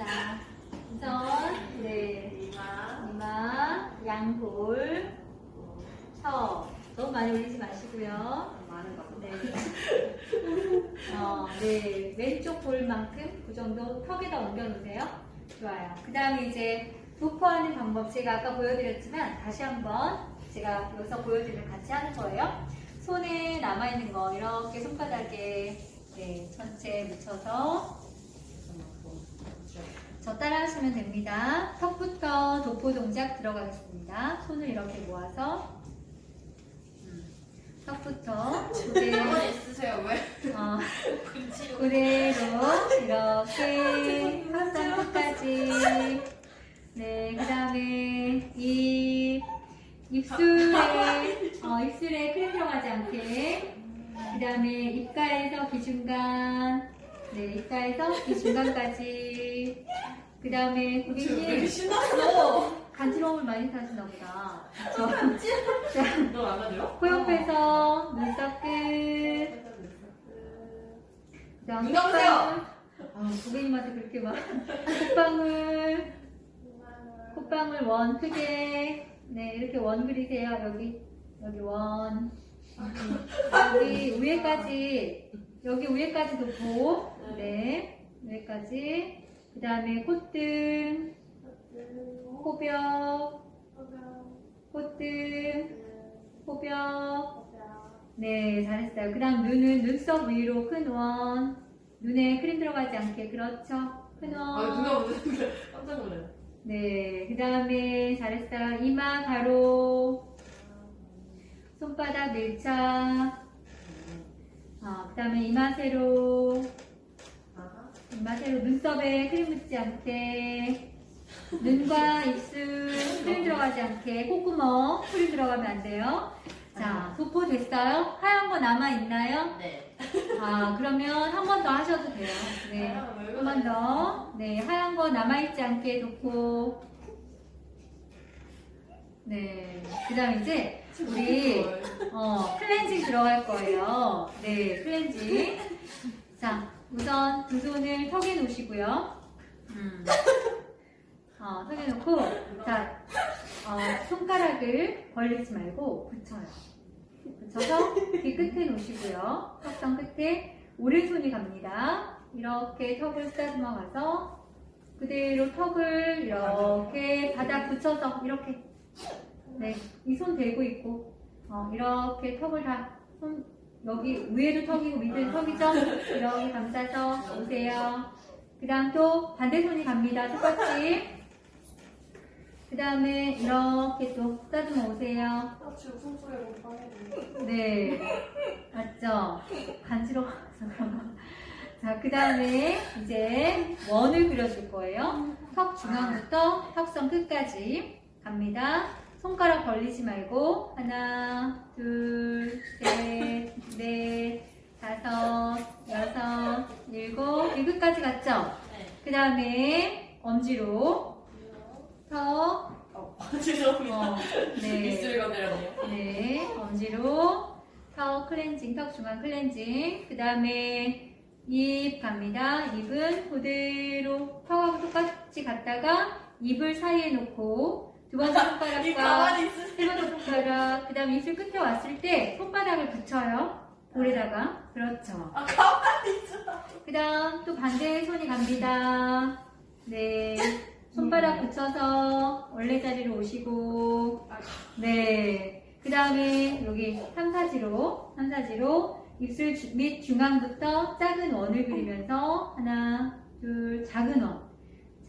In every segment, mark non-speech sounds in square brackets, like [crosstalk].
자, 우선, 네. 이마, 이마, 양볼, 혀. 너무 많이 올리지 마시고요. 많은 거. 네. [laughs] 어, 네. 왼쪽 볼만큼 그 정도 턱에다 옮겨놓으세요. 좋아요. 그 다음에 이제 도포하는 방법 제가 아까 보여드렸지만 다시 한번 제가 여기서 보여드리면 같이 하는 거예요. 손에 남아있는 거 이렇게 손바닥에 네, 전체 묻혀서 저 따라 하시면 됩니다. 턱부터 도포 동작 들어가겠습니다. 손을 이렇게 모아서. 음, 턱부터 그대로, 있으세요, [laughs] 왜? 어. 그대로. 이렇게 [laughs] 합성 끝까지. 네, 그 다음에 이 입술에 [laughs] 어, 입술에 크림 들어가지 않게. 그 다음에 입가에서 기중간. 네, 입가에서 기중간까지 그 다음에 왜 고객님 신났어? 간지러움을 많이 타시나 보다? 자, 너안 가져요? 코 옆에서 눈썹 끝. 그 다음 눈 감으세요. 아, 고객님한테 그렇게 막. 콧방울. 콧방울 원 크게. 네 이렇게 원 그리세요. 여기 여기 원. 여기 위에까지. 여기 위에까지 놓고 네 위에까지 그 다음에 콧등 코벽 콧등 코벽. 네 잘했어요. 그 다음 눈은 눈썹 위로 큰 원. 눈에 크림 들어가지 않게. 그렇죠. 아, 큰원. 누가 무슨 그래? [laughs] 깜짝 놀래. 네, 그 다음에 잘했어요. 이마 가로, 손바닥 밀착, 어, 그 다음에 이마 세로, 마 세로 눈썹에 크림 묻지 않게, 눈과 입술 크림 들어가지 않게, 콧구멍 크림 들어가면 안 돼요. 자, 도포 됐어요? 하얀 거 남아있나요? 네. 아, 그러면 한 번 더 하셔도 돼요. 네. 아, 왜한번 더. 네, 하얀 거 남아있지 않게 놓고. 네. 그 다음 이제 우리, 어, 클렌징 들어갈 거예요. 네, 클렌징. 자, 우선 두 손을 턱에 놓으시고요. 음. 어, 턱에 놓고, 자, 어, 손가락을 벌리지 말고 붙여요. 붙여서 귀 끝에 놓으시고요. 턱선 끝에 오른손이 갑니다. 이렇게 턱을 쓰다듬어 가서 그대로 턱을 이렇게 바닥 붙여서 이렇게 네, 이 손 대고 있고 어, 이렇게 턱을 다 손, 여기 위에도 턱이고 밑에도 턱이죠? 이렇게 감싸서 오세요. 그 다음 또 반대 손이 갑니다. 똑같이. 그 다음에 이렇게 또 쓰다듬어 오세요. 네. 맞죠? 간지러워서. [laughs] 자, 그 다음에 이제 원을 그려줄 거예요. 턱 중앙부터 턱선 끝까지 갑니다. 손가락 벌리지 말고 하나, 둘, 그 다음에 엄지로 턱, 어, 죄송합니다. 어, 네. 입술 건드렸네요. 네, 엄지로 턱 클렌징, 턱 중앙 클렌징. 그 다음에 입 갑니다. 입은 그대로 턱하고 똑같이 갔다가 입을 사이에 놓고 두 번째 [laughs] 이 손가락과 가만히 있으세요. 세 번째 손가락, 그 다음에 입술 끝에 왔을 때 손바닥을 붙여요. 볼에다가. 그렇죠. 아, 가만히 있어. 그 다음 또 반대 손이 갑니다. 네. 손바닥 붙여서 원래 자리로 오시고, 네. 그 다음에 여기 삼사지로, 삼사지로 입술 주- 밑 중앙부터 작은 원을 그리면서 하나, 둘, 작은 원.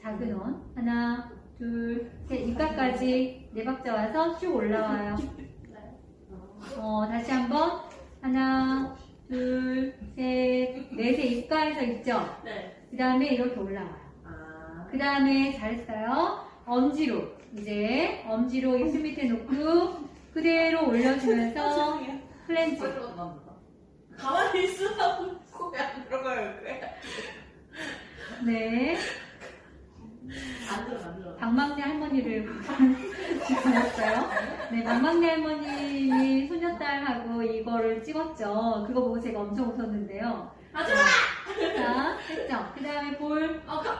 작은 원. 하나, 둘, 셋. 입가까지 네 박자 와서 쭉 올라와요. 어, 다시 한번. 하나, 둘, 셋, 입가에서 있죠? 네. 그 다음에 이렇게 올라와요. 아. 그 다음에 잘했어요. 엄지로. 이제 엄지로 입술 밑에 놓고 그대로 올려주면서 [laughs] 클렌징. 가만히 있으라고 코에 안 들어가요, 그래. 네. 안 들어, 안 들어. 박막내 할머니를 찍었어요. 네, 박막내 할머님이 소녀딸하고 이거를 찍었죠. 그거 보고 제가 엄청 웃었는데요. 하지 마! 자, 했죠. 그 다음에 볼. 아, 가,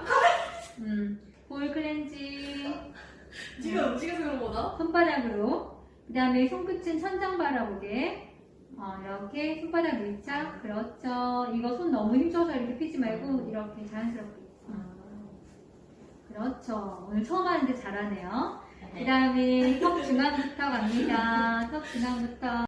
음, 볼 클렌징. 지금 움직여서 그런 거다? 손바닥으로. 그 다음에 손끝은 천장 바라보게. 어, 이렇게 손바닥 밀착. 그렇죠. 이거 손 너무 힘줘서 이렇게 피지 말고 이렇게 자연스럽게. 음. 그렇죠. 오늘 처음 하는데 잘하네요. 그 다음에 턱 중앙부터 갑니다. 턱 중앙부터.